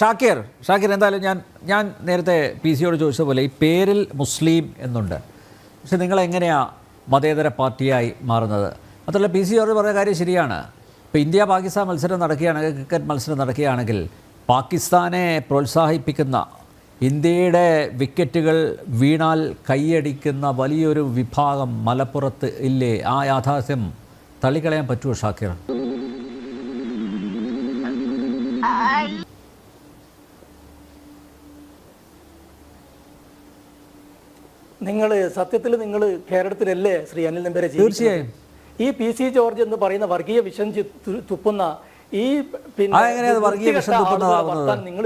ഷാക്കിർ ഷാക്കിർ എന്തായാലും ഞാൻ ഞാൻ നേരത്തെ പി സിയോട് ചോദിച്ചതുപോലെ ഈ പേരിൽ മുസ്ലിം എന്നുണ്ട്. പക്ഷെ നിങ്ങൾ എങ്ങനെയാണ് മതേതര പാർട്ടിയായി മാറുന്നത്? മാത്രമല്ല പി സിയോട് പറഞ്ഞ കാര്യം ശരിയാണ്. ഇപ്പോൾ ഇന്ത്യ പാകിസ്ഥാൻ മത്സരം നടക്കുകയാണെങ്കിൽ ക്രിക്കറ്റ് മത്സരം നടക്കുകയാണെങ്കിൽ പാകിസ്ഥാനെ പ്രോത്സാഹിപ്പിക്കുന്ന ഇന്ത്യയുടെ വിക്കറ്റുകൾ വീണാൽ കൈയടിക്കുന്ന വലിയൊരു വിഭാഗം മലപ്പുറത്ത് ഇല്ലേ? ആ യാഥാർത്ഥ്യം തള്ളിക്കളയാൻ പറ്റുമോ ഷാക്കിർ? നിങ്ങൾ സത്യത്തിൽ നിങ്ങൾ കേരളത്തിലല്ലേ ശ്രീ അനിൽ നമ്പരെ തീർച്ചയായും. ഈ പി സി ജോർജ് എന്ന് പറയുന്ന വർഗീയ വിഷം തുപ്പുന്ന ഈ പിന്നെ വർഗീയ വിഷം നിങ്ങൾ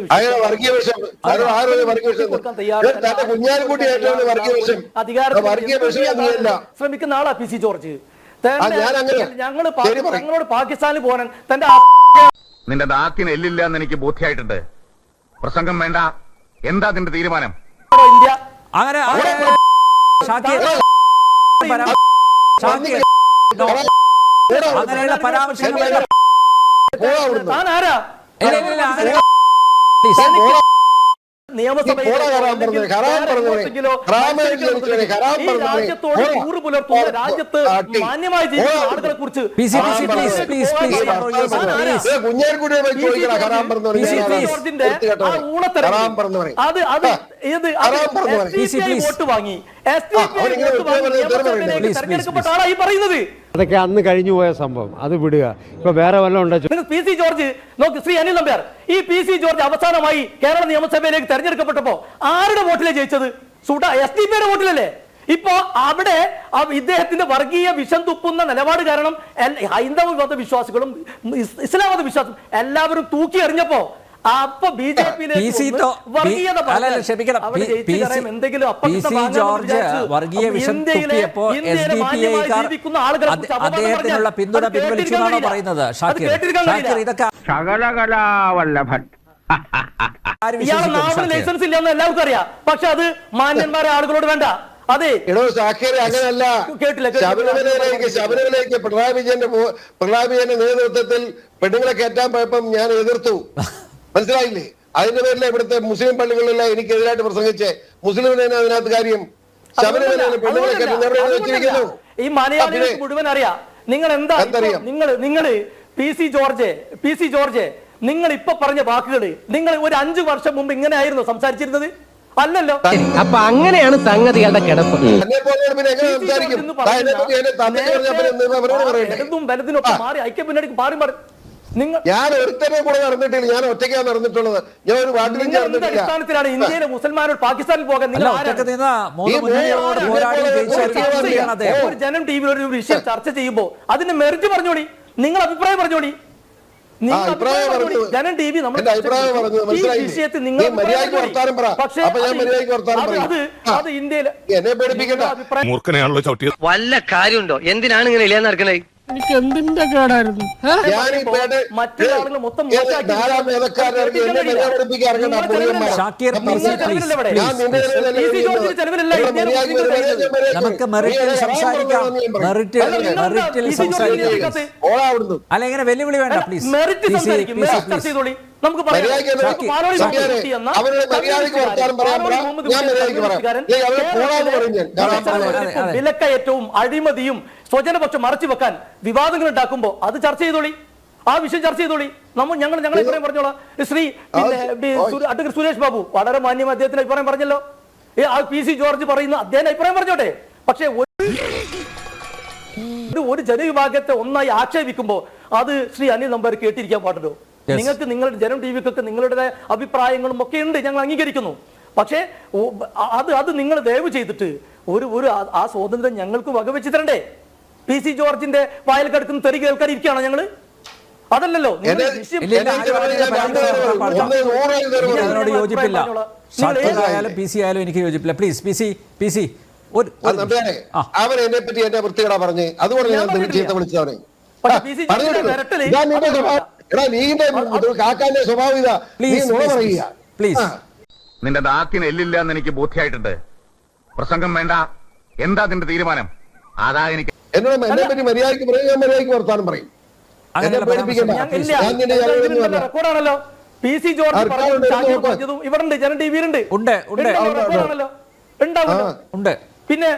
അധികാരത്തിൽ ശ്രമിക്കുന്ന ആളാ പി സി ജോർജ്. ഞങ്ങൾ ഞങ്ങളോട് പാകിസ്ഥാനിൽ പോകാൻ തന്റെ നിന്റെ നാക്കിന് എല്ലില്ല എന്ന് എനിക്ക് ബോധ്യമായിട്ടുണ്ട് പ്രസംഗം വേണ്ട. എന്താ നിന്റെ തീരുമാനം? ഇന്ത്യ. അങ്ങനെ അങ്ങനെയുള്ള പരാമർശങ്ങൾ രാജ്യത്ത്. മാന്യമായി ജീവിക്കുന്ന. ആളുകളെ കുറിച്ച് അത് അത് please. വോട്ട് വാങ്ങി. എസ് ടി വോട്ട് വാങ്ങി. തെരഞ്ഞെടുക്കപ്പെട്ട. ആളായി പറയുന്നത്. അതൊക്കെ അന്ന് കഴിഞ്ഞു പോയ സംഭവം. അത് വിടുക. ഇപ്പൊ വേറെ വല്ലതും പി സി ജോർജ് നോക്ക് ശ്രീ അനിൽ നമ്പ്യാർ ഈ പി സി ജോർജ് അവസാനമായി കേരള നിയമസഭയിലേക്ക് തെരഞ്ഞെടുക്കപ്പെട്ടപ്പോ ആരുടെ വോട്ടിലെ ജയിച്ചത്? സുഡ എസ് ഡി പിയുടെ വോട്ടിലല്ലേ? ഇപ്പോ അവിടെ ഇദ്ദേഹത്തിന്റെ വർഗീയ വിഷം തുപ്പുന്ന നിലപാട് കാരണം ഹൈന്ദവ മതവിശ്വാസികളും ഇസ്ലാമത ഇസ്ലാം മത വിശ്വാസം എല്ലാവരും തൂക്കി എറിഞ്ഞപ്പോ അപ്പൊ ബി ജെ പി ജോർജ് വർഗീയ വിഷം തുപ്പിയപ്പോ എസ് ഡി പി ഐക്കാർ അദ്ദേഹത്തിനുള്ള പിന്തുണ പിൻവലിച്ചു എന്നാണോ പറയുന്നത്? ഷാക്കിർ ഷാക്കിർ ഇതൊക്കെ ശകലകലാവല്ലഭൻ. ഇയാളെ നാമ ലൈസൻസ് ഇല്ലെന്ന് എല്ലാവർക്കും അറിയാം. പക്ഷെ അത് മാന്യന്മാരെ ആളുകളോട് വേണ്ട. അതെ. എടോ അങ്ങനല്ല ശബരിമലയിലേക്ക് പിണറായി വിജയന്റെ പിണറായി വിജയന്റെ നേതൃത്വത്തിൽ പെണ്ണുങ്ങളെ കയറ്റാൻ പോയപ്പം ഞാൻ എതിർത്തു. മനസ്സിലായില്ലേ? അതിന്റെ പേരിൽ ഇവിടുത്തെ മുസ്ലിം പള്ളികളിലെല്ലാം എനിക്കെതിരായിട്ട് പ്രസംഗിച്ച്. മുസ്ലിമിനെ അതിനകത്ത് കാര്യം. ശബരിമലയിലെ പെണ്ണുങ്ങളെ വെച്ചിരിക്കുന്നു. ഈ മലയാളികൾക്ക് മുഴുവൻ അറിയാം. നിങ്ങൾ എന്താ നിങ്ങൾ നിങ്ങൾ P C George P C George നിങ്ങൾ ഇപ്പൊ പറഞ്ഞ വാക്കുകൾ നിങ്ങൾ ഒരു അഞ്ചു വർഷം മുമ്പ് ഇങ്ങനെ ആയിരുന്നു സംസാരിച്ചിരുന്നത്? അല്ലല്ലോ. അപ്പൊ അങ്ങനെയാണ് സംഗതികളുടെ കിടപ്പ്. എന്തും പോലെ പിന്നെ എങ്ങനെ പി സി ജോർജ് സംസാരിക്കും? എന്നെ പറ്റി എന്നെ തന്തയ്ക്ക് പറഞ്ഞാൽ പിന്നെ എന്ത് അവരോട് പറയണ്ടേ? ഇടതും വലതിനൊക്കെ മാറി ഐക്യ മുന്നണിക്ക് മാറി മാറി ഞാൻ ഒരുത്തനെ കൂടെ നടന്നിട്ടില്ല. ഞാൻ ഒറ്റയ്ക്കാണ് നടന്നിട്ടുള്ളത്. ഞാൻ ഒരു വാട്ടിൽ അടിസ്ഥാനത്തിലാണ് ഇന്ത്യയിലെ മുസൽമാനോട് പാകിസ്ഥാനിൽ പോകാൻ നിങ്ങൾ ഒരു ജനം ടി വിയിൽ ഒരു വിഷയം ചർച്ച ചെയ്യുമ്പോൾ അതിന്റെ മെറിറ്റ് പറഞ്ഞോടി നിങ്ങൾ അഭിപ്രായം പറഞ്ഞോടി. ജനം ടി വി നമ്മൾ എന്റെ അഭിപ്രായം പറഞ്ഞു, ഈ മനസ്സിലായില്ലേ? വിഷയത്തിൽ നിങ്ങൾ മര്യാദയ്ക്ക് പറഞ്ഞോളി. പറ. പക്ഷേ ഞാൻ അത് ഇന്ത്യയിൽ വല്ല കാര്യമുണ്ടോ? എന്തിനാണ് ഇങ്ങനെ ഇല്ലാന്ന് നടക്കണേ? എനിക്ക് എന്തിന്റെ കേടായിരുന്നു? നമുക്ക് മെറിറ്റിൽ സംസാരിക്കാം. മെറിറ്റിൽ മെറിറ്റിൽ സംസാരിക്കാം അല്ല ഇങ്ങനെ വെല്ലുവിളി വേണ്ട പ്ലീസ് മെറിറ്റ് സംസാരിക്കും. നമുക്ക്. വിലക്കയറ്റവും അഴിമതിയും സ്വജനപക്ഷം മറച്ചു വെക്കാൻ വിവാദങ്ങൾ ഉണ്ടാക്കുമ്പോ അത് ചർച്ച ചെയ്തോളി. ആ വിഷയം ചർച്ച ചെയ്തോളി. നമ്മൾ ഞങ്ങൾ ഞങ്ങളെ അഭിപ്രായം പറഞ്ഞോളാം. ശ്രീ അഡ്വക്കേറ്റ് സുരേഷ് ബാബു വളരെ മാന്യം അദ്ദേഹത്തിന് അഭിപ്രായം പറഞ്ഞല്ലോ. ഏ, ആ പി സി ജോർജ് പറയുന്ന അദ്ദേഹം അഭിപ്രായം പറഞ്ഞോട്ടെ. പക്ഷേ ഒരു ജനവിഭാഗത്തെ ഒന്നായി ആക്ഷേപിക്കുമ്പോ അത് ശ്രീ അനിൽ നമ്പർ കേട്ടിരിക്കാൻ പാടുള്ളൂ. നിങ്ങൾക്ക് നിങ്ങളുടെ ജനം ടി വിക്കൊക്കെ നിങ്ങളുടെ അഭിപ്രായങ്ങളും ഒക്കെ ഉണ്ട് ഞങ്ങൾ അംഗീകരിക്കുന്നു. പക്ഷേ അത് അത് നിങ്ങൾ ദയവ് ചെയ്തിട്ട് ഒരു ഒരു ആ- സ്വാതന്ത്ര്യം ഞങ്ങൾക്ക് വകവെച്ച് തരണ്ടേ പി സി ജോർജിന്റെ വായൽ കിടക്കുന്ന തെറി കേൾക്കാൻ ഇരിക്കുകയാണോ ഞങ്ങൾ? അതല്ലല്ലോ അതിനോട് യോജിപ്പില്ല. ആയാലും പി സി ആയാലും എനിക്ക് യോജിപ്പില്ല. Please P C P C അവൻ എന്നെ പറ്റി എന്റെ വൃത്തികേടാ പറഞ്ഞ്. അതുകൊണ്ട് ഞാൻ. വിളിച്ചവനെ. എടാ നീന്റെ കാക്കാന്റെ സ്വഭാവം ഇതാ. നീ പ്ലീസ് നുണ പ്ലീസ് പറയുക. പ്ലീസ് നിന്റെ നാക്കിന് എല്ലില്ല എന്ന് എനിക്ക് ബോധ്യമായിട്ടുണ്ട് പ്രസംഗം വേണ്ട. എന്താ നിന്റെ തീരുമാനം? അതാ എനിക്ക് എന്നോട് എന്നെ പറ്റി മര്യാദയ്ക്ക് പറയും ഞാൻ മര്യാദയ്ക്ക് വർത്താനം പറയും. പേടിപ്പിക്കണ്ട. ഞാൻ. റെക്കോർഡാണല്ലോ പി സി ജോർജ് പറഞ്ഞതും. ഇവിടെ ഉണ്ട് ജനം ടി വിയിലുണ്ട്. റെക്കോർഡാണല്ലോ പിന്നെ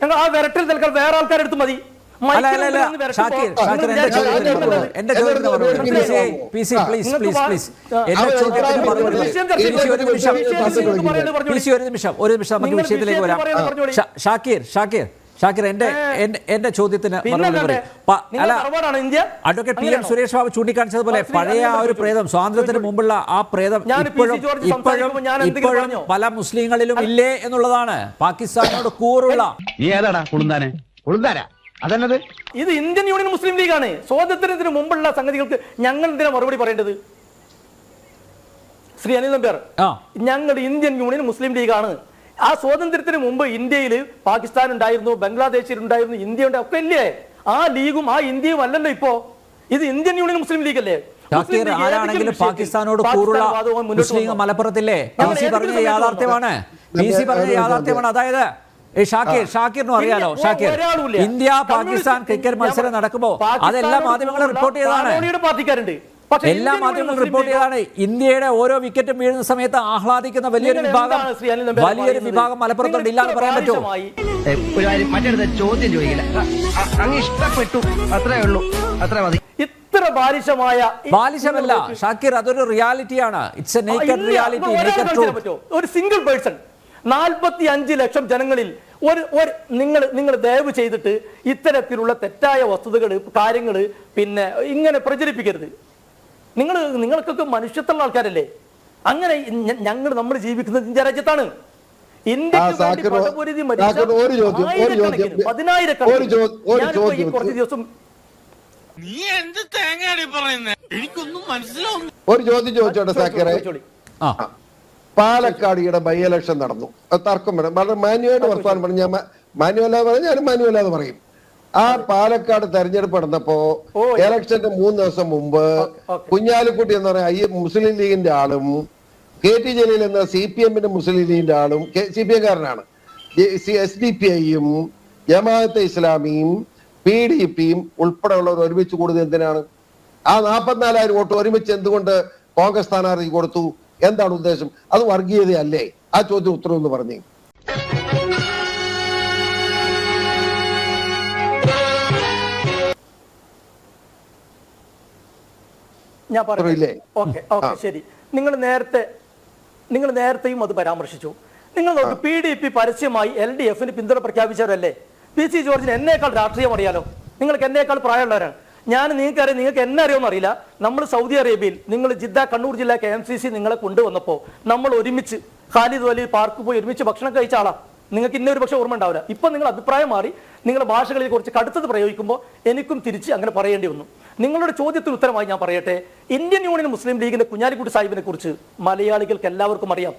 ഞങ്ങൾ ആ വിരട്ടിൽ നിൽക്കാൻ വേറെ ആൾക്കാരെടുത്ത് മതി. ഒരു നിമിഷം ഒരു നിമിഷം നമുക്ക് വിഷയത്തിലേക്ക് വരാം. ഷാക്കിർ ഷാക്കിർ ഷാക്കിർ എന്റെ എന്റെ- ചോദ്യത്തിന് മറുപടി പറയും അല്ല advocate P M Suresh Babu ചൂണ്ടിക്കാണിച്ചതുപോലെ പഴയ ആ ഒരു പ്രേതം സ്വാതന്ത്ര്യത്തിന് മുമ്പുള്ള ആ പ്രേതം. ഇപ്പോഴും ഇപ്പോഴും ഇപ്പോഴും പല മുസ്ലിങ്ങളിലും ഇല്ലേ എന്നുള്ളതാണ്. പാകിസ്ഥാനോട് കൂറുള്ള ഏതാടാ? അതെന്നത്? ഇത് ഇന്ത്യൻ യൂണിയൻ മുസ്ലിം ലീഗാണ്. സ്വാതന്ത്ര്യത്തിന് മുമ്പുള്ള സംഗതികൾക്ക് ഞങ്ങൾ എന്തിനാ മറുപടി പറയേണ്ടത്. ശ്രീ അനിൽ നമ്പ്യാർ. ഞങ്ങൾ ഇന്ത്യൻ യൂണിയൻ മുസ്ലിം ലീഗാണ്. ആ സ്വാതന്ത്ര്യത്തിന് മുമ്പ് ഇന്ത്യയിൽ പാകിസ്ഥാൻ ഉണ്ടായിരുന്നു ബംഗ്ലാദേശിൽ ഉണ്ടായിരുന്നു ഇന്ത്യ ഉണ്ട് ഒക്കെ ഇല്ലേ ആ ലീഗും ആ ഇന്ത്യയും അല്ലല്ലോ ഇപ്പോ. ഇത് ഇന്ത്യൻ യൂണിയൻ മുസ്ലിം ലീഗ് അല്ലേ ആരാണെങ്കിലും പാകിസ്ഥാനോട് കൂറുള്ള മുസ്ലിം? മലപ്പുറത്തില്ലേ? പറഞ്ഞ യാഥാർത്ഥ്യമാണ്. സി പറഞ്ഞ ഞാൻ- യാഥാർത്ഥ്യമാണ്. അതായത് ഷാക്കിർ ഷാക്കിറിനും അറിയാലോ ഷാക്കിർ? ഇന്ത്യ പാകിസ്ഥാൻ ക്രിക്കറ്റ് മത്സരം നടക്കുമ്പോ നടക്കുമ്പോൾ അതെല്ലാ മാധ്യമങ്ങളും റിപ്പോർട്ട് ചെയ്തതാണ് എല്ലാ മാധ്യമങ്ങളും റിപ്പോർട്ട് ചെയ്താണ്. ചെയ്തതാണ് ഇന്ത്യയുടെ ഓരോ വിക്കറ്റും വീഴുന്ന സമയത്ത് ആഹ്ലാദിക്കുന്ന വലിയൊരു വിഭാഗം വലിയൊരു വിഭാഗം മലപ്പുറത്തുണ്ട് ഇല്ലാന്ന് പറയാൻ പറ്റുമോ? മറ്റടുത്ത ചോദ്യം ചോദിക്കില്ല. അങ്ങ് ഇഷ്ടപ്പെട്ടു. അത്രേ ഉള്ളൂ. അത്ര മതി. ഇത്ര ബാലിശമായ ബാലിശമല്ല. ഷാക്കിർ അതൊരു റിയാലിറ്റിയാണ്. It's a naked reality? ഒരു സിംഗിൾ പേഴ്സൺ നാൽപ്പത്തി അഞ്ച് ലക്ഷം ജനങ്ങളിൽ ഒരു ഒരു നിങ്ങൾ നിങ്ങൾ ദയവ് ചെയ്തിട്ട് ഇത്തരത്തിലുള്ള തെറ്റായ വസ്തുതകൾ കാര്യങ്ങൾ പിന്നെ ഇങ്ങനെ പ്രചരിപ്പിക്കരുത്. നിങ്ങൾ നിങ്ങൾക്കൊക്കെ മനുഷ്യത്തുള്ള ആൾക്കാരല്ലേ? അങ്ങനെ ഞങ്ങൾ നമ്മൾ ജീവിക്കുന്നത് ഇന്ത്യ രാജ്യത്താണ്. ഇന്ത്യയ്ക്ക് മരിച്ച ആയിരക്കണക്കിന്, പതിനായിരക്കണക്കിന്. നീ എന്ത് തേങ്ങയാണ് പറയുന്നത് എനിക്കൊന്നും ഒരു ചോദ്യം ചോദിച്ചോട്ടെ സാക്കിറെ. ആ. പാലക്കാട് ഈയിടെ ബൈ ഇലക്ഷൻ നടന്നു. തർക്കം വേണം വളരെ മാന്യമായിട്ട് വർത്തമാനം പറഞ്ഞു ഞാൻ മാന്യുവല്ലാതെ പറയും ഞാനും മാന്യുവല്ലാതെ പറയും. ആ പാലക്കാട് തെരഞ്ഞെടുപ്പ് നടന്നപ്പോ എലക്ഷന്റെ ഇലക്ഷന്റെ മൂന്ന് ദിവസം മുമ്പ്. കുഞ്ഞാലിക്കുട്ടി എന്ന് പറയുന്ന ഈ മുസ്ലിം ലീഗിന്റെ ആളും കെ ടി ജലീൽ എന്ന സി പി എമ്മിന്റെ മുസ്ലിം ലീഗിന്റെ ആളും സി പി എംകാരനാണ് എസ് ഡി പി ഐയും ജമാഅത്തെ ഇസ്ലാമിയും പി ഡി പിയും ഉൾപ്പെടെയുള്ളവർ ഒരുമിച്ച് കൂടുന്നത് എന്തിനാണ്? ആ നാൽപ്പത്തിനാലായിരം വോട്ട് ഒരുമിച്ച് എന്തുകൊണ്ട് കോൺഗ്രസ് സ്ഥാനാർത്ഥിക്ക് കൊടുത്തു? എന്താണ് ഉദ്ദേശം? അത് വർഗീയതയല്ലേ ആ ചോദ്യം ഉത്തരം എന്ന് പറഞ്ഞു. ഞാൻ പറഞ്ഞില്ലേ ഓക്കെ ഓക്കെ ശരി. നിങ്ങൾ നേരത്തെ നിങ്ങൾ നേരത്തെയും അത് പരാമർശിച്ചു. നിങ്ങൾ നോക്ക് പി ഡി പി പരസ്യമായി എൽ ഡി എഫിന് പിന്തുണ പ്രഖ്യാപിച്ചവരല്ലേ? പി സി ജോർജിന് എന്നേക്കാൾ രാഷ്ട്രീയം അറിയാലോ? നിങ്ങൾക്ക് എന്നേക്കാൾ പ്രായമുള്ളവരാണ്. ഞാൻ നിങ്ങൾക്ക് അറിയാം നിങ്ങൾക്ക് എന്നെ അറിയുമെന്ന് അറിയില്ല. നമ്മൾ സൗദി അറേബ്യയിൽ നിങ്ങൾ ജിദ്ദ കണ്ണൂർ ജില്ല കെ എം സി സി നിങ്ങളെ കൊണ്ടുവന്നപ്പോൾ നമ്മൾ ഒരുമിച്ച് ഖാലിദ് വലി പാർക്ക് പോയി ഒരുമിച്ച് ഭക്ഷണം കഴിച്ച നിങ്ങൾക്ക് ഇന്നൊരു പക്ഷേ ഓർമ്മ ഉണ്ടാവില്ല. ഇപ്പം നിങ്ങൾ അഭിപ്രായം മാറി നിങ്ങളുടെ ഭാഷകളിൽ കുറച്ച് കടുത്തത് പ്രയോഗിക്കുമ്പോൾ എനിക്കും തിരിച്ച് അങ്ങനെ പറയേണ്ടി വന്നു. നിങ്ങളുടെ ചോദ്യത്തിന് ഉത്തരമായി ഞാൻ പറയട്ടെ. ഇന്ത്യൻ യൂണിയൻ മുസ്ലിം ലീഗിന്റെ കുഞ്ഞാലിക്കുട്ടി സാഹിബിനെ കുറിച്ച് മലയാളികൾക്ക് എല്ലാവർക്കും അറിയാം.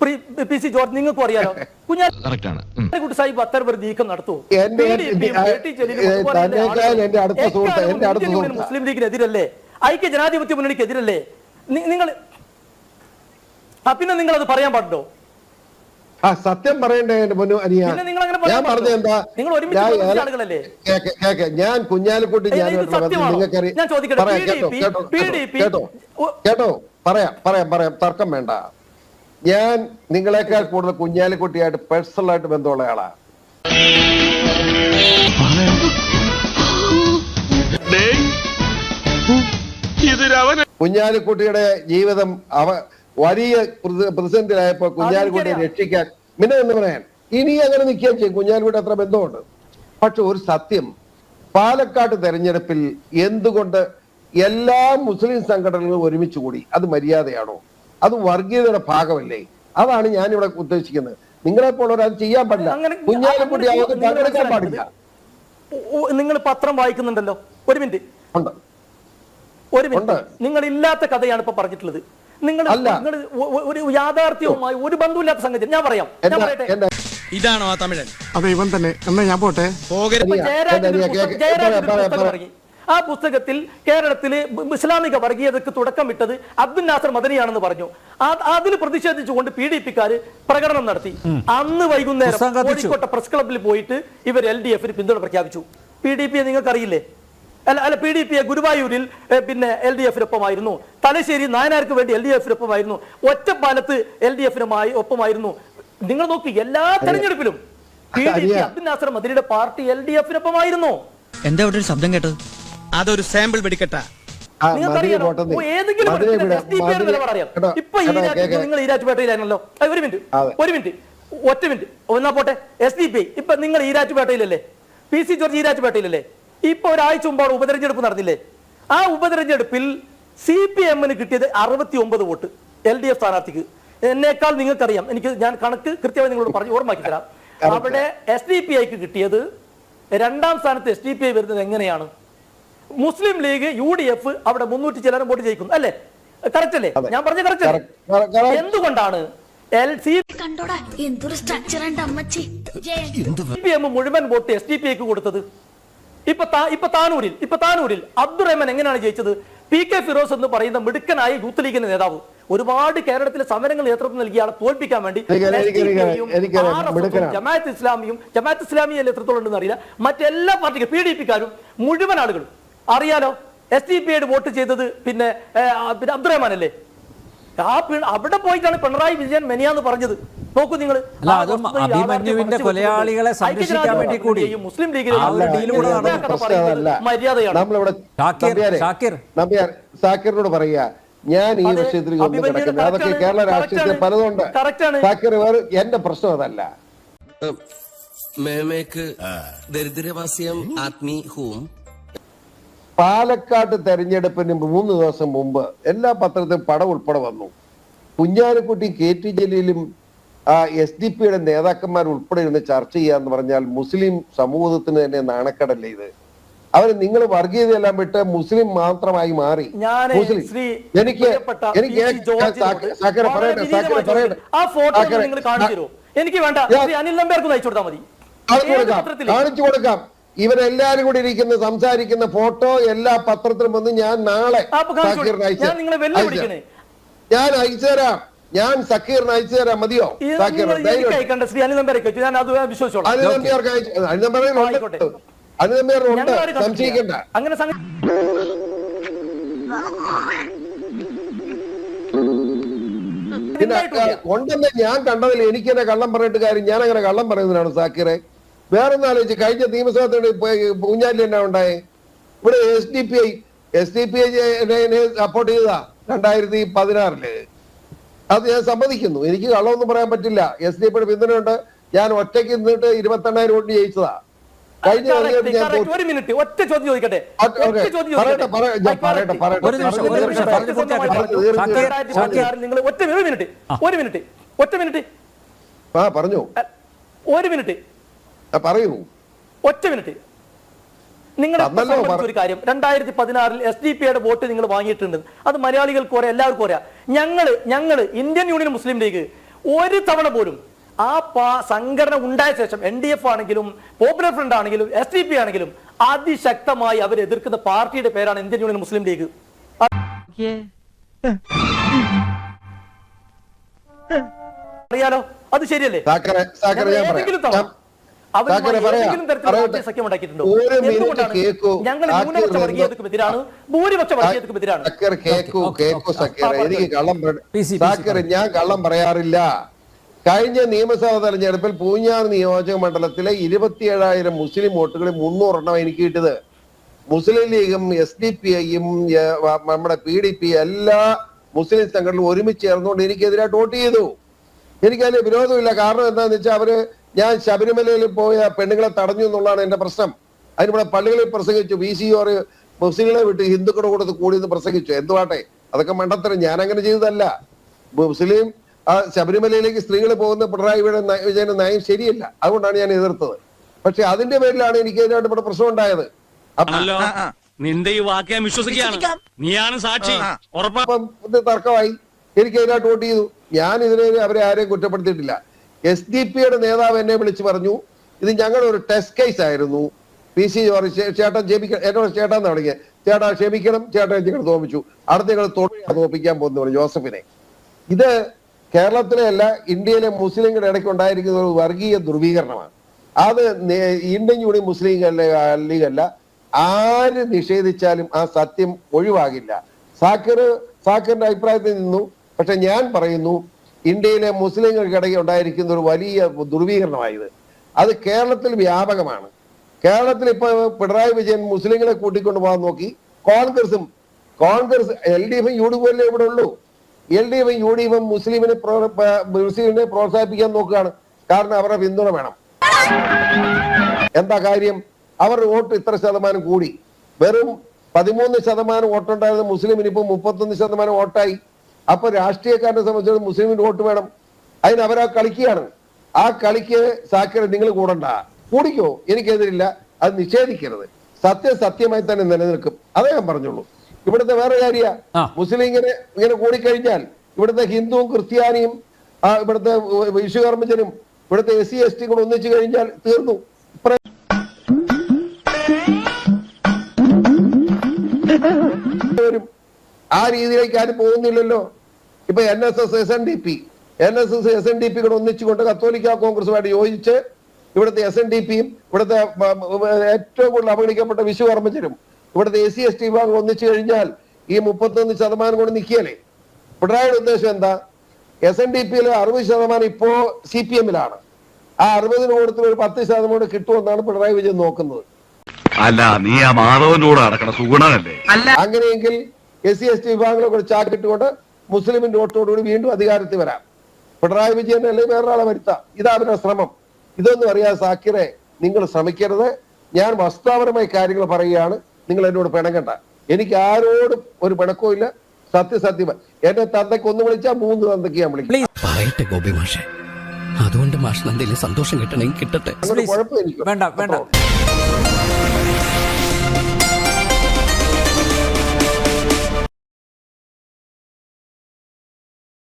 പി- സി ജോർജ് നിങ്ങൾക്കും അറിയാലോ. കുഞ്ഞാലിക്കുട്ടി സാഹിബ് നീക്കം നടത്തുമോ. മുസ്ലിം ലീഗിനെതിരല്ലേ ഐക്യ ജനാധിപത്യ മുന്നണിക്കെതിരല്ലേ? നിങ്ങൾ പിന്നെ നിങ്ങൾ അത് പറയാൻ പാടുണ്ടോ? ആ സത്യം പറയണ്ടേ എന്റെ പൊന്നു അനിയ ഞാൻ പറഞ്ഞ എന്താ നിങ്ങൾ ഒരുമിച്ച് ഞാൻ-? കേക്ക്, കുഞ്ഞാലിക്കുട്ടി ഞാൻ നിങ്ങൾക്കറിയാം കേട്ടോ. കേട്ടോ പറയാം പറയാം പറയാം. തർക്കം വേണ്ട. ഞാൻ നിങ്ങളെക്കാൾ കൂടുതൽ കുഞ്ഞാലിക്കുട്ടിയായിട്ട് പേഴ്സണൽ ആയിട്ട് ബന്ധമുള്ള ആളാണ് കുഞ്ഞാലിക്കുട്ടിയുടെ ജീവിതം അവ വലിയ പ്രതി- പ്രതിസന്ധിയിലായപ്പോ കുഞ്ഞാലിക്കുട്ടിയെ രക്ഷിക്കാൻ പിന്നെ എന്ന് പറയാൻ. ഇനി അങ്ങനെ നിൽക്കുകയും ചെയ്യും. കുഞ്ഞാലിക്കുട്ടി അത്ര ബന്ധമുണ്ട്. പക്ഷെ ഒരു സത്യം പാലക്കാട് തെരഞ്ഞെടുപ്പിൽ എന്തുകൊണ്ട് എല്ലാ മുസ്ലിം സംഘടനകളും ഒരുമിച്ച് കൂടി? അത് മര്യാദയാണോ? അത് വർഗീയതയുടെ ഭാഗമല്ലേ? അതാണ് ഞാൻ ഇവിടെ ഉദ്ദേശിക്കുന്നത്. നിങ്ങളെ പോലെ അത് ചെയ്യാൻ പാടില്ല. കുഞ്ഞാലും കുഞ്ഞാലിക്കുട്ടി അവർക്ക് നിങ്ങൾ പങ്കെടുക്കാൻ പാടില്ല. നിങ്ങൾ പത്രം വായിക്കുന്നുണ്ടല്ലോ. ഒരു മിനിറ്റ്. ഉണ്ട്. ഒരു മിനിറ്റ്. നിങ്ങൾ ഇല്ലാത്ത കഥയാണ് ഇപ്പൊ പറഞ്ഞിട്ടുള്ളത്. നിങ്ങൾ നിങ്ങൾ ഒരു യാഥാർത്ഥ്യവുമായി ഒരു ബന്ധമില്ലാത്ത സംഗതി. ഞാൻ പറയാം. ഞാൻ പറയട്ടെ. ഇതാണോ ആ തമിഴൻ? അതെ ഇവൻ തന്നെ. എന്നാ ഞാൻ പോട്ടെ? ജയരാജൻ പുസ്തകം ഇറങ്ങി. ആ പുസ്തകത്തിൽ കേരളത്തിൽ ഇസ്ലാമിക വർഗീയതക്ക് തുടക്കം ഇട്ടത് അബ്ദുൽ നാസർ മദനിയാണെന്ന് പറഞ്ഞു. ആ- അതിൽ പ്രതിഷേധിച്ചുകൊണ്ട് പി ഡി പിക്കാര് പ്രകടനം നടത്തി. അന്ന് വൈകുന്നേരം കോഴിക്കോട്ടെ പ്രസ് ക്ലബിൽ പോയിട്ട് ഇവർ എൽ ഡി എഫിന് പിന്തുണ പ്രഖ്യാപിച്ചു. പി ഡി പിയെ നിങ്ങൾക്കറിയില്ലേ? അല്ല അല്ല പി ഡി പി ഗുരുവായൂരിൽ പിന്നെ എൽ ഡി എഫിനൊപ്പമായിരുന്നു. തലശ്ശേരി നായനാർക്ക് വേണ്ടി എൽ ഡി എഫിനൊപ്പമായിരുന്നു. ഒറ്റപ്പാലത്ത് എൽ ഡി എഫിനുമായി ഒപ്പമായിരുന്നു. നിങ്ങൾ നോക്കി എല്ലാ തെരഞ്ഞെടുപ്പിലും P D P Abdul Nasser മദരിയുടെ party L D എഫിനൊപ്പമായിരുന്നു. എന്താ അവിടെ ഒരു ശബ്ദം കേട്ടത്? അതൊരു സാമ്പിൾ വെടിക്കെട്ടാ. ഏതെങ്കിലും ഇപ്പൊ. നിങ്ങൾ ഒരു മിനിറ്റ്. ഒരു മിനിറ്റ്. ഒറ്റ മിനിറ്റ്. ഒന്നാ പോട്ടെ. എസ് ഡി പി ഇപ്പൊ നിങ്ങൾ ഈരാറ്റുപേട്ടയിലല്ലേ പി സി ജോർജ് ഈരാറ്റുപേട്ടയിലല്ലേ ഇപ്പൊ ഒരാഴ്ച മുമ്പാണ് ഉപതെരഞ്ഞെടുപ്പ് നടന്നില്ലേ? ആ ഉപതെരഞ്ഞെടുപ്പിൽ സി പി എമ്മിന് കിട്ടിയത് അറുപത്തി ഒമ്പത് വോട്ട് എൽ ഡി എഫ് സ്ഥാനാർത്ഥിക്ക്. എന്നേക്കാൾ നിങ്ങൾക്കറിയാം. എനിക്ക് ഞാൻ കണക്ക് കൃത്യമായി നിങ്ങളോട് പറഞ്ഞു ഓർമ്മാക്കി തരാം. അവിടെ എസ് ഡി പി ഐക്ക് കിട്ടിയത് രണ്ടാം സ്ഥാനത്ത് എസ് ഡി പി ഐ വരുന്നത് എങ്ങനെയാണ്? Muslim League U D F അവിടെ മുന്നൂറ്റി ചിലരും വോട്ട് ജയിക്കുന്നു അല്ലേ? കറക്റ്റ് അല്ലേ ഞാൻ പറഞ്ഞ കറക്റ്റ്. എന്തുകൊണ്ടാണ് എൽ സി കണ്ടോടാ എന്തൊരു സ്ട്രക്ചർ അമ്മച്ചി. പി എം മുഴുവൻ വോട്ട് എസ് ഡി പി ഐക്ക് കൊടുത്തത്. ഇപ്പൊ ഇപ്പൊ താനൂരിൽ ഇപ്പൊ താനൂരിൽ അബ്ദുറഹ്മാൻ എങ്ങനെയാണ് ജയിച്ചത്? പി കെ ഫിറോസ് എന്ന് പറയുന്ന മിടുക്കനായ യൂത്ത് ലീഗിന്റെ നേതാവ് ഒരുപാട് കേരളത്തിലെ സമരങ്ങൾ നേതൃത്വം നൽകിയ ആളെ തോൽപ്പിക്കാൻ വേണ്ടി. ജമാഅത്ത് ഇസ്ലാമിയും ജമാഅത്ത് ഇസ്ലാമിയല്ല എത്രത്തോളം ഉണ്ടെന്ന് അറിയില്ല. മറ്റെല്ലാ പാർട്ടിക്കും പി ഡി പിക്കാരും മുഴുവൻ ആളുകളും അറിയാലോ എസ് ഡി പി ഐയുടെ വോട്ട് ചെയ്തത് പിന്നെ പിന്നെ അബ്ദുറഹ്മാൻ അല്ലേ ആ പി- അവിടെ പോയിട്ടാണ് പിണറായി വിജയൻ മെനിയാന്ന് പറഞ്ഞത്. നോക്കൂ നിങ്ങൾ അതും അഭിമന്യുവിന്റെ കൊലയാളികളെ സംരക്ഷിക്കാൻ വേണ്ടി കൂടി. മുസ്ലിം ലീഗിലെ സാക്കിറിനോട് പറയാ ഞാൻ ഈ വിഷയത്തിൽ അതൊക്കെ കേരള രാഷ്ട്രീയത്തിൽ പലതുണ്ട്. സാക്കിർ വേറെ എന്റെ പ്രശ്നം അതല്ല. മേമേക്ക് ദരിദ്രവാസ്യം ആത്മീ ഹൂം പാലക്കാട് തെരഞ്ഞെടുപ്പിന് മൂന്ന് ദിവസം മുമ്പ് എല്ലാ പത്രത്തിലും പടം ഉൾപ്പെടെ വന്നു. കുഞ്ഞാലിക്കുട്ടി കെ ടി ജലീലും എസ് ഡി പിയുടെ നേതാക്കന്മാർ ഉൾപ്പെടെ ഇരുന്ന് ചർച്ച ചെയ്യാന്ന് പറഞ്ഞാൽ മുസ്ലിം സമൂഹത്തിന് തന്നെ നാണക്കടല്ലേ ഇത്? അവർ നിങ്ങൾ വർഗീയതയെല്ലാം വിട്ട് മുസ്ലിം മാത്രമായി മാറി. മുസ്ലിം. എനിക്ക് എനിക്ക് വേണ്ട. അനിൽ നമ്പ്യാർക്ക് അയച്ചു കൊടുത്താൽ മതി? കാണിച്ചു കൊടുക്കാം. ഇവരെല്ലാരും കൂടി ഇരിക്കുന്ന സംസാരിക്കുന്ന ഫോട്ടോ എല്ലാ പത്രത്തിലും വന്ന് ഞാൻ നാളെ സാക്കിറിന്. അയച്ചു ഞാൻ നിങ്ങളെ വെല്ലുവിളിക്കണേ. ഞാൻ അയച്ചു തരാം. ഞാൻ സക്കീറിന് അയച്ചു തരാം. മതിയോ. സംശയിക്കണ്ട. അങ്ങനെ പിന്നെ ഉണ്ടെന്ന് ഞാൻ കണ്ടതിൽ എനിക്കെന്നെ കള്ളം പറഞ്ഞിട്ട് കാര്യം ഞാൻ അങ്ങനെ കള്ളം പറയുന്നതിനാണ് സാക്കിറെ. വേറെ ആലോചിച്ച് കഴിഞ്ഞ നിയമസഭാ കുഞ്ഞാലി തന്നെ എന്നാ ഉണ്ടായേ? ഇവിടെ S D P I S D P I support ചെയ്തതാ രണ്ടായിരത്തി പതിനാറിൽ. അത് ഞാൻ സമ്മതിക്കുന്നു. എനിക്ക് കള്ളമൊന്നും പറയാൻ പറ്റില്ല. എസ് ഡി പിയുടെ പിന്തുണയുണ്ട്. ഞാൻ ഒറ്റയ്ക്ക് നിന്നിട്ട് ഇരുപത്തെണ്ണായിരം വോട്ട് ജയിച്ചതാ. ഒരു മിനിറ്റ് ഒറ്റ ചോദ്യം ചോദിക്കട്ടെ. നിങ്ങൾ ഒരു മിനിറ്റ് ഒരു മിനിറ്റ് ഒറ്റ മിനിറ്റ് ആ പറഞ്ഞു. ഒരു മിനിറ്റ് പറയൂ. ഒറ്റ മിനിറ്റ്. നിങ്ങളുടെ ഒരു കാര്യം. രണ്ടായിരത്തി പതിനാറിൽ എസ് ഡി പിയുടെ വോട്ട് നിങ്ങൾ വാങ്ങിയിട്ടുണ്ട്. അത് മലയാളികൾക്ക് ഓരോ എല്ലാവർക്കും ഓരോ ഞങ്ങൾ ഞങ്ങൾ ഇന്ത്യൻ യൂണിയൻ മുസ്ലിം ലീഗ് ഒരു തവണ പോലും ആ പാ- സംഘടന ഉണ്ടായ ശേഷം എൻ ഡി എഫ് ആണെങ്കിലും പോപ്പുലർ ഫ്രണ്ട് ആണെങ്കിലും എസ് ഡി പി ആണെങ്കിലും അതിശക്തമായി അവർ എതിർക്കുന്ന പാർട്ടിയുടെ പേരാണ് ഇന്ത്യൻ യൂണിയൻ മുസ്ലിം ലീഗ്. അറിയാലോ? അത് ശരിയല്ലേ? ഞാൻ കള്ളം പറയാറില്ല. കഴിഞ്ഞ നിയമസഭാ തെരഞ്ഞെടുപ്പിൽ പൂഞ്ഞാർ നിയോജക മണ്ഡലത്തിലെ ഇരുപത്തിയേഴായിരം മുസ്ലിം വോട്ടുകളിൽ മുന്നൂറെണ്ണം എനിക്ക് കിട്ടിയത്. മുസ്ലിം ലീഗും എസ് ഡി പി ഐയും നമ്മുടെ പി ഡി പി എല്ലാ മുസ്ലിം സംഘടനകളും ഒരുമിച്ച് ചേർന്നുകൊണ്ട് എനിക്കെതിരായിട്ട് വോട്ട് ചെയ്തു. എനിക്കതിൽ വിരോധമില്ല. കാരണം എന്താണെന്ന് വെച്ചാൽ അവർ ഞാൻ ശബരിമലയിൽ പോയ പെണ്ണുങ്ങളെ തടഞ്ഞു എന്നുള്ളതാണ് എന്റെ പ്രശ്നം. അതിനിവിടെ പള്ളികളിൽ പ്രസംഗിച്ചു. ബി സി ഓർ മുസ്ലിങ്ങളെ വിട്ട് ഹിന്ദുക്കളുടെ കൂടെ കൂടി എന്ന് പ്രസംഗിച്ചു. എന്തുവാട്ടെ? അതൊക്കെ മണ്ടത്തരം. ഞാൻ അങ്ങനെ ചെയ്തതല്ല. മുസ്ലിം ആ ശബരിമലയിലേക്ക് സ്ത്രീകൾ പോകുന്ന പിണറായി വിജയൻ വിജയന്റെ നയം ശരിയല്ല. അതുകൊണ്ടാണ് ഞാൻ എതിർത്തത്. പക്ഷെ അതിന്റെ പേരിലാണ് എനിക്ക് അതിനായിട്ട് ഇവിടെ പ്രശ്നം ഉണ്ടായത്. നിന്റെ ഈ വാക്ക് ഞാൻ വിശ്വസിക്കുകയാണ്. നീയാണ് സാക്ഷി. തർക്കമായി. എനിക്ക് അതിനായിട്ട് വോട്ട് ചെയ്തു. ഞാൻ ഇതിനെ അവരെ ആരെയും കുറ്റപ്പെടുത്തിയിട്ടില്ല. എസ് ഡി പിയുടെ നേതാവ് എന്നെ വിളിച്ച് പറഞ്ഞു ഇത് ഞങ്ങളുടെ ഒരു ടെസ്റ്റ് കേസ് ആയിരുന്നു. പി സി ജോർജ് ചേട്ടൻ ക്ഷമിക്കണം എന്നോട് ചേട്ടാ എന്ന് തുടങ്ങിയ ചേട്ടാ ക്ഷമിക്കണം ചേട്ടൻ ഞങ്ങൾ തോപ്പിച്ചു. അടുത്ത ഞങ്ങൾ തൊഴിലാണ് തോപ്പിക്കാൻ പോകുന്നു പറഞ്ഞു ജോസഫിനെ. ഇത് കേരളത്തിലെ അല്ല ഇന്ത്യയിലെ മുസ്ലിങ്ങളുടെ ഇടയ്ക്ക് ഉണ്ടായിരിക്കുന്ന ഒരു വർഗീയ ധ്രുവീകരണമാണ്. അത് ഇന്ത്യൻ യൂണിയൻ മുസ്ലിം ലീഗ് അല്ല. ആര് നിഷേധിച്ചാലും ആ സത്യം ഒഴിവാകില്ല. സാക്കിർ സാക്കിറിന്റെ അഭിപ്രായത്തിൽ നിന്നു. പക്ഷെ ഞാൻ പറയുന്നു ഇന്ത്യയിലെ മുസ്ലിങ്ങൾക്കിടയിൽ ഉണ്ടായിരിക്കുന്ന ഒരു വലിയ ദുർവീകരണമായത്. അത് കേരളത്തിൽ വ്യാപകമാണ്. കേരളത്തിൽ ഇപ്പൊ പിണറായി വിജയൻ മുസ്ലിങ്ങളെ കൂട്ടിക്കൊണ്ട് പോകാൻ നോക്കി. കോൺഗ്രസും കോൺഗ്രസ് എൽ ഡി എഫും യു ഡി എഫ് അല്ലേ ഇവിടെ ഉള്ളൂ. എൽ ഡി എഫും യു ഡി എഫും മുസ്ലിമിനെ മുസ്ലിമിനെ പ്രോത്സാഹിപ്പിക്കാൻ നോക്കുകയാണ്. കാരണം അവരുടെ പിന്തുണ വേണം. എന്താ കാര്യം? അവരുടെ വോട്ട് ഇത്ര ശതമാനം കൂടി. വെറും പതിമൂന്ന് ശതമാനം വോട്ടുണ്ടായിരുന്ന മുസ്ലിമിന് ഇപ്പൊ മുപ്പത്തൊന്ന് ശതമാനം വോട്ടായി. അപ്പൊ രാഷ്ട്രീയക്കാരനെ സംബന്ധിച്ചിടത്തോളം മുസ്ലിമിന് വോട്ട് വേണം. അതിന് അവരാ കളിക്കുകയാണ്. ആ കളിക്ക് സാക്കിര നിങ്ങൾ കൂടണ്ട. കൂടിക്കോ? എനിക്കെതിരില്ല. അത് നിഷേധിക്കരുത്. സത്യം സത്യമായി തന്നെ നിലനിൽക്കും. അതേ ഞാൻ പറഞ്ഞുള്ളൂ. ഇവിടുത്തെ വേറെ കാര്യ. മുസ്ലിം ഇങ്ങനെ ഇങ്ങനെ കൂടിക്കഴിഞ്ഞാൽ ഇവിടുത്തെ ഹിന്ദുവും ക്രിസ്ത്യാനിയും ആ ഇവിടുത്തെ വിശ്വകർമ്മജനും ഇവിടുത്തെ എസ് സി എസ് ടി കൂടെ ഒന്നിച്ചു കഴിഞ്ഞാൽ തീർന്നു. വരും. ആ രീതിയിലേക്ക് ആരും പോകുന്നില്ലല്ലോ? ഇപ്പൊ N S S S N D P N S S S N D P കൂടെ ഒന്നിച്ചുകൊണ്ട് കത്തോലിക്ക കോൺഗ്രസുമായിട്ട് യോജിച്ച് ഇവിടുത്തെ എസ് എൻ ഡി പിയും ഇവിടുത്തെ ഏറ്റവും കൂടുതൽ അവഗണിക്കപ്പെട്ട വിശ്വകർമ്മജരും ഇവിടുത്തെ എ സി എസ് ടി വിഭാഗം ഒന്നിച്ചു കഴിഞ്ഞാൽ ഈ മുപ്പത്തൊന്ന് ശതമാനം കൊണ്ട് നിൽക്കിയല്ലേ പിണറായിയുടെ ഉദ്ദേശം എന്താ? എസ് എൻ ഡി പിയിലെ അറുപത് ശതമാനം ഇപ്പോ സി പി എമ്മിലാണ് ആ അറുപതിന് കൊടുത്ത് ഒരു പത്ത് ശതമാനം കൂടെ കിട്ടുമെന്നാണ് പിണറായി വിജയൻ നോക്കുന്നത്. അല്ല നീ ആ മാധവന്റെ കൂടെ നടക്കണ സുഗുണനല്ലേ അങ്ങനെയെങ്കിൽ എസ് സി എസ് ടി വിഭാഗങ്ങളെ കൂടെ ചാക്കിട്ടുകൊണ്ട് മുസ്ലിമിന്റെ വോട്ടോടുകൂടി വീണ്ടും അധികാരത്തിൽ വരാം. പിണറായി വിജയൻ അല്ലെങ്കിൽ വേറൊരാളെ വരുത്താം? ഇതാ അവരുടെ ശ്രമം. ഇതൊന്നും അറിയാതെ സാക്കിറെ നിങ്ങൾ ശ്രമിക്കരുത്. ഞാൻ വസ്തുതാപരമായ കാര്യങ്ങൾ പറയുകയാണ്. നിങ്ങൾ എന്നോട് പിണങ്ങണ്ട. എനിക്ക് ആരോടും ഒരു പിണക്കവും ഇല്ല. സത്യസത്യം എന്റെ തന്തയ്ക്ക് ഒന്ന് വിളിച്ചാൽ മൂന്ന് തന്തയ്ക്ക് ഞാൻ വിളിക്കും. പറയട്ടെ ഗോപി മാഷെ. അതുകൊണ്ട് മാഷിന് എന്തെങ്കിലും സന്തോഷം കിട്ടണമെങ്കിൽ കിട്ടട്ടെ. കുഴപ്പമില്ല. വേണ്ട വേണ്ട.